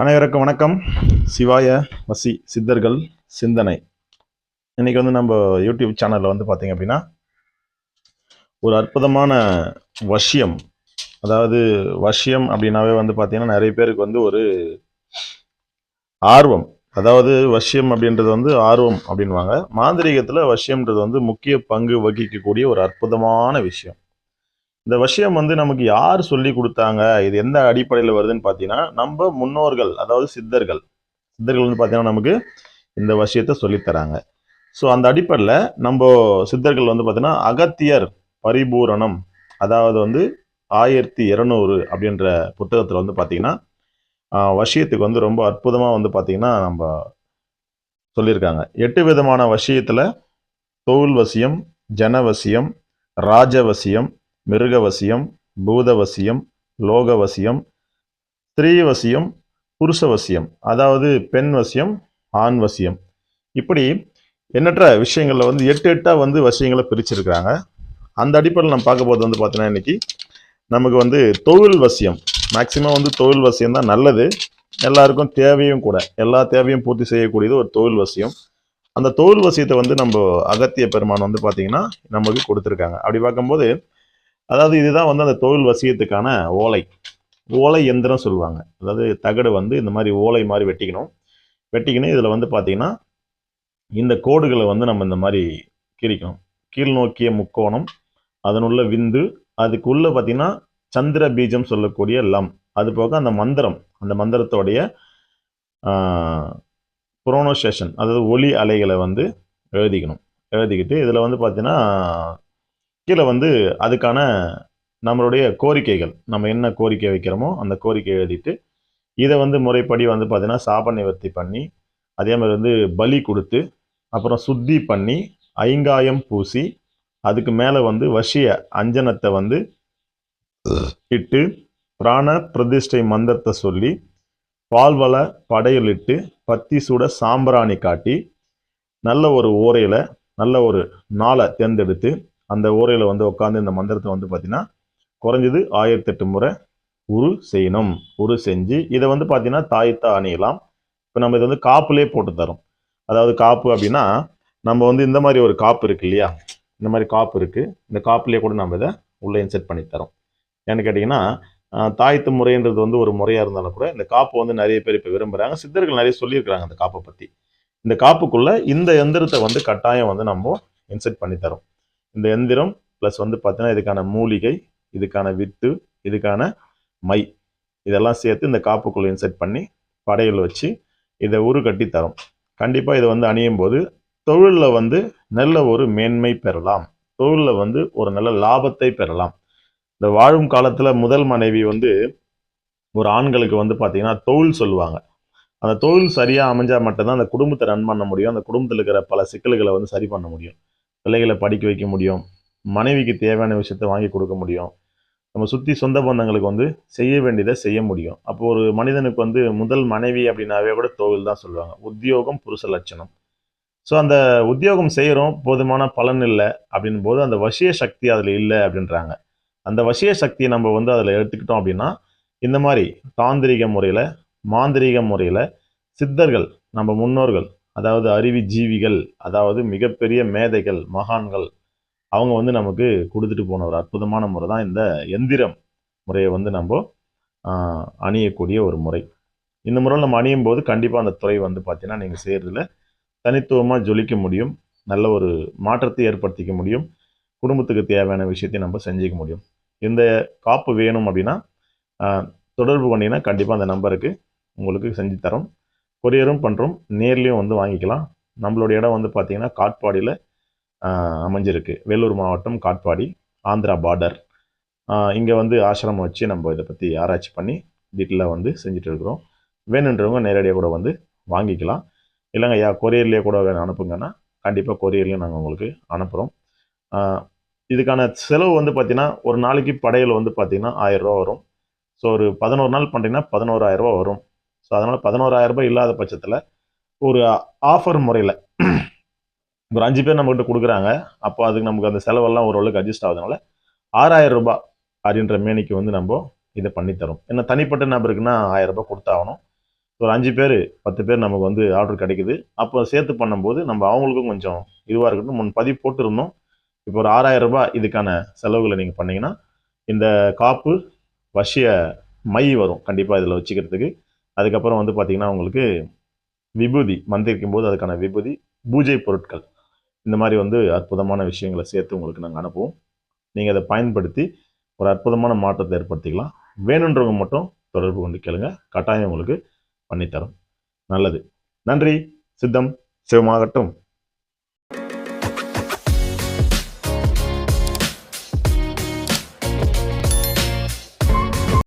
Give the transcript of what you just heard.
அனைவருக்கும் வணக்கம். சிவாய வசி சித்தர்கள் சிந்தனை. இன்றைக்கி வந்து நம்ம யூடியூப் சேனலில் வந்து பார்த்திங்க அப்படின்னா ஒரு அற்புதமான வசியம் அதாவது வசியம் அப்படின்னாவே வந்து பார்த்திங்கன்னா நிறைய பேருக்கு வந்து ஒரு ஆர்வம். அதாவது வசியம் அப்படின்றது வந்து ஆர்வம் அப்படின்வாங்க மாந்திரிகத்தில் வசியம்ன்றது வந்து முக்கிய பங்கு வகிக்கக்கூடிய ஒரு அற்புதமான விஷயம். இந்த விஷயம் வந்து நமக்கு யார் சொல்லி கொடுத்தாங்க? இது எந்த அடிப்படையில் வருதுன்னு பார்த்தீங்கன்னா நம்ம முன்னோர்கள் அதாவது சித்தர்கள். சித்தர்கள் வந்து பார்த்தீங்கன்னா நமக்கு இந்த விஷயத்தை சொல்லித் தராங்க. ஸோ அந்த அடிப்படையில் நம்ம சித்தர்கள் வந்து பார்த்தீங்கன்னா அகத்தியர் பரிபூரணம் அதாவது வந்து ஆயிரத்தி இரநூறு அப்படின்ற புத்தகத்தில் வந்து பார்த்தீங்கன்னா வசியத்துக்கு வந்து ரொம்ப அற்புதமாக வந்து பார்த்தீங்கன்னா நம்ம சொல்லியிருக்காங்க. எட்டு விதமான வசியத்தில் தொழில் வசியம் ஜனவசியம் ராஜவசியம் மிருகவசியம் பூதவசியம் லோகவசியம் ஸ்திரீவசியம் புருஷவசியம் அதாவது பெண் வசியம் ஆண் வசியம் இப்படி எண்ணற்ற விஷயங்களில் வந்து எட்டு எட்டாக வந்து வசியங்களை பிரிச்சிருக்கிறாங்க. அந்த அடிப்படையில் நம்ம பார்க்க போது வந்து பார்த்தீங்கன்னா இன்னைக்கு நமக்கு வந்து தொழில் வசியம். மேக்சிமம் வந்து தொழில் வசியம் தான் நல்லது. எல்லாருக்கும் தேவையும் கூட எல்லா தேவையும் பூர்த்தி செய்யக்கூடியது ஒரு தொழில் வசியம். அந்த தொழில் வசியத்தை வந்து நம்ம அகத்திய பெருமான் வந்து பார்த்திங்கன்னா நமக்கு கொடுத்துருக்காங்க. அப்படி பார்க்கும்போது அதாவது இதுதான் வந்து அந்த தொழில் வசியத்துக்கான ஓலை. ஓலை எந்திரம் சொல்லுவாங்க. அதாவது தகடு வந்து இந்த மாதிரி ஓலை மாதிரி வெட்டிக்கணும். வெட்டிக்கணும் இதில் வந்து பார்த்திங்கன்னா இந்த கோடுகளை வந்து நம்ம இந்த மாதிரி கிரிக்கணும் கீழ் நோக்கிய முக்கோணம் அதனுள்ள விந்து அதுக்குள்ளே பார்த்தீங்கன்னா சந்திர பீஜம் சொல்லக்கூடிய லம். அது போக அந்த மந்திரம் அந்த மந்திரத்தோடைய ப்ரோனோசேஷன் அதாவது ஒலி அலைகளை வந்து எழுதிக்கணும். எழுதிக்கிட்டு இதில் வந்து பார்த்திங்கன்னா கீழே வந்து அதுக்கான நம்மளுடைய கோரிக்கைகள். நம்ம என்ன கோரிக்கை வைக்கிறோமோ அந்த கோரிக்கை எழுதிட்டு இதை வந்து முறைப்படி வந்து பார்த்திங்கன்னா சாப நிவர்த்தி பண்ணி அதே மாதிரி வந்து பலி கொடுத்து அப்புறம் சுத்தி பண்ணி ஐங்காயம் பூசி அதுக்கு மேலே வந்து வசிய அஞ்சனத்தை வந்து இட்டு பிராண பிரதிஷ்டை மந்திரத்தை சொல்லி பால்வள படையலிட்டு பத்தி சூட சாம்பிராணி காட்டி நல்ல ஒரு ஓரையில் நல்ல ஒரு நாளை தேர்ந்தெடுத்து அந்த ஓரையில் வந்து உட்காந்து இந்த மந்திரத்தை வந்து பார்த்தீங்கன்னா குறைஞ்சது ஆயிரத்தெட்டு முறை உரு செய்யணும் உரு செஞ்சு இதை வந்து பார்த்தீங்கன்னா தாய்த்தா அணியலாம். இப்போ நம்ம இதை வந்து காப்புலேயே போட்டு தரோம். அதாவது காப்பு அப்படின்னா நம்ம வந்து இந்த மாதிரி ஒரு காப்பு இருக்கு இல்லையா? இந்த மாதிரி காப்பு இருக்குது இந்த காப்புலேயே கூட நம்ம இதை உள்ளே இன்செர்ட் பண்ணி தரோம். ஏன்னு கேட்டிங்கன்னா ஆஹ், தாய்த்து முறைன்றது வந்து ஒரு முறையாக இருந்தாலும் கூட இந்த காப்பு வந்து நிறைய பேர் இப்போ விரும்புகிறாங்க சித்தர்கள் நிறைய சொல்லியிருக்கிறாங்க அந்த காப்பை பற்றி இந்த காப்புக்குள்ளே இந்த எந்திரத்தை வந்து கட்டாயம் வந்து நம்ம இன்செர்ட் பண்ணி தரோம். இந்த எந்திரம் ப்ளஸ் வந்து பார்த்தீங்கன்னா இதுக்கான மூலிகை இதுக்கான வித்து இதுக்கான மை. இதெல்லாம் சேர்த்து இந்த காப்புக்குள்ளே இன்செர்ட் பண்ணி படையில் வச்சு இதை உரு கட்டி கண்டிப்பாக இதை வந்து அணியும் போது தொழிலில் வந்து நல்ல ஒரு மேன்மை பெறலாம். தொழிலில் வந்து ஒரு நல்ல லாபத்தை பெறலாம். இந்த வாழும் காலத்தில் முதல் மனைவி வந்து ஒரு ஆண்களுக்கு வந்து பார்த்திங்கன்னா தொழில் சொல்லுவாங்க. அந்த தொழில் சரியாக அமைஞ்சால் மட்டும்தான் அந்த குடும்பத்தை ரன் பண்ண முடியும். அந்த குடும்பத்தில் இருக்கிற பல சிக்கல்களை வந்து சரி பண்ண முடியும். பிள்ளைகளை படிக்க வைக்க முடியும். மனைவிக்கு தேவையான விஷயத்த வாங்கி கொடுக்க முடியும். நம்ம சுற்றி சொந்த பந்தங்களுக்கு வந்து செய்ய வேண்டியதை செய்ய முடியும். அப்போ ஒரு மனிதனுக்கு வந்து முதல் மனைவி அப்படின்னாவே கூட தொழில் தான் சொல்லுவாங்க. உத்தியோகம் புருஷ லட்சணம். ஸோ அந்த உத்தியோகம் செய்கிறோம் போதுமான பலன் இல்லை அப்படின் போது அந்த வசிய சக்தி அதில் இல்லை அப்படின்றாங்க. அந்த வசிய சக்தியை நம்ம வந்து அதில் எடுத்துக்கிட்டோம் அப்படின்னா இந்த மாதிரி தாந்திரிக முறையில் மாந்திரிக முறையில் சித்தர்கள் நம்ம முன்னோர்கள் அதாவது அறிவி ஜீவிகள் அதாவது மிகப்பெரிய மேதைகள் மகான்கள் அவங்க வந்து நமக்கு கொடுத்துட்டு போன ஒரு அற்புதமான முறை தான் இந்த எந்திரம் முறையை வந்து நம்ம அணியக்கூடிய ஒரு முறை. இந்த முறையில் நம்ம அணியும் போது கண்டிப்பாக அந்த துறை வந்து பார்த்தீங்கன்னா நீங்கள் செய்கிறதுல தனித்துவமாக ஜொலிக்க முடியும் நல்ல ஒரு மாற்றத்தை ஏற்படுத்திக்க முடியும் குடும்பத்துக்கு தேவையான விஷயத்தை நம்ம செஞ்சுக்க முடியும். இந்த காப்பு வேணும் அப்படின்னா தொடர்பு பண்ணிங்கன்னா கண்டிப்பாக அந்த நம்பருக்கு உங்களுக்கு செஞ்சு தரோம். கொரியரும் பண்ணுறோம் நேர்லேயும் வந்து வாங்கிக்கலாம். நம்மளோட இடம் வந்து பார்த்திங்கன்னா காட்பாடியில் அமைஞ்சிருக்கு. வேலூர் மாவட்டம் காட்பாடி ஆந்திரா பார்டர் இங்கே வந்து ஆசிரமம் வச்சு நம்ம இதை பற்றி ஆராய்ச்சி பண்ணி டீட்டெயிலாக வந்து செஞ்சுட்டு இருக்கிறோம். வேணுன்றவங்க நேரடியாக கூட வந்து வாங்கிக்கலாம். இல்லைங்க ஐயா கொரியர்லேயே கூட வேணும் அனுப்புங்கன்னா கண்டிப்பாக கொரியர்லேயும் நாங்கள் உங்களுக்கு அனுப்புகிறோம் இதுக்கான செலவு வந்து பார்த்திங்கன்னா ஒரு நாளைக்கு படையல் வந்து பார்த்திங்கன்னா ஆயிரம் ரூபா வரும். ஸோ ஒரு பதினோரு நாள் பண்ணுறீங்கன்னா பதினோராயிரம் ரூபா வரும். ஸோ அதனால் பதினோராயிரம் ரூபாய் இல்லாத பட்சத்தில் ஒரு ஆஃபர் முறையில் ஒரு அஞ்சு பேர் நம்மகிட்ட கொடுக்குறாங்க. அப்போ அதுக்கு நமக்கு அந்த செலவெல்லாம் ஓரளவுக்கு அட்ஜஸ்ட் ஆகுதுனால ஆறாயிரம் ரூபாய் அப்படின்ற மேனிக்கு வந்து நம்ம இதை பண்ணித்தரோம். ஏன்னா தனிப்பட்ட நபருக்குன்னா ஆயிரம் ரூபாய் கொடுத்தாகணும். ஒரு அஞ்சு பேர் பத்து பேர் நமக்கு வந்து ஆர்டர் கிடைக்குது. அப்போ சேர்த்து பண்ணும்போது நம்ம அவங்களுக்கும் கொஞ்சம் இதுவாக இருக்கட்டும். முன் பதிவு போட்டிருந்தோம். இப்போ ஒரு ஆறாயிரம் ரூபாய் இதுக்கான செலவுகளை நீங்கள் பண்ணீங்கன்னா இந்த காப்பு வசிய மை வரும். கண்டிப்பாக இதில் வச்சுக்கிறதுக்கு. அதுக்கப்புறம் வந்து பார்த்திங்கன்னா உங்களுக்கு விபூதி மந்திரிக்கும் போது அதுக்கான விபூதி பூஜை பொருட்கள். இந்த மாதிரி வந்து அற்புதமான விஷயங்களை சேர்த்து உங்களுக்கு நாங்கள் அனுப்புவோம். நீங்கள் அதை பயன்படுத்தி ஒரு அற்புதமான மாற்றத்தை ஏற்படுத்திக்கலாம். வேணுன்றவங்க மட்டும் தொடர்பு கொண்டு கேளுங்க. கட்டாயம் உங்களுக்கு பண்ணித்தரோம். நல்லது. நன்றி. சித்தம் சிவமாகட்டும்.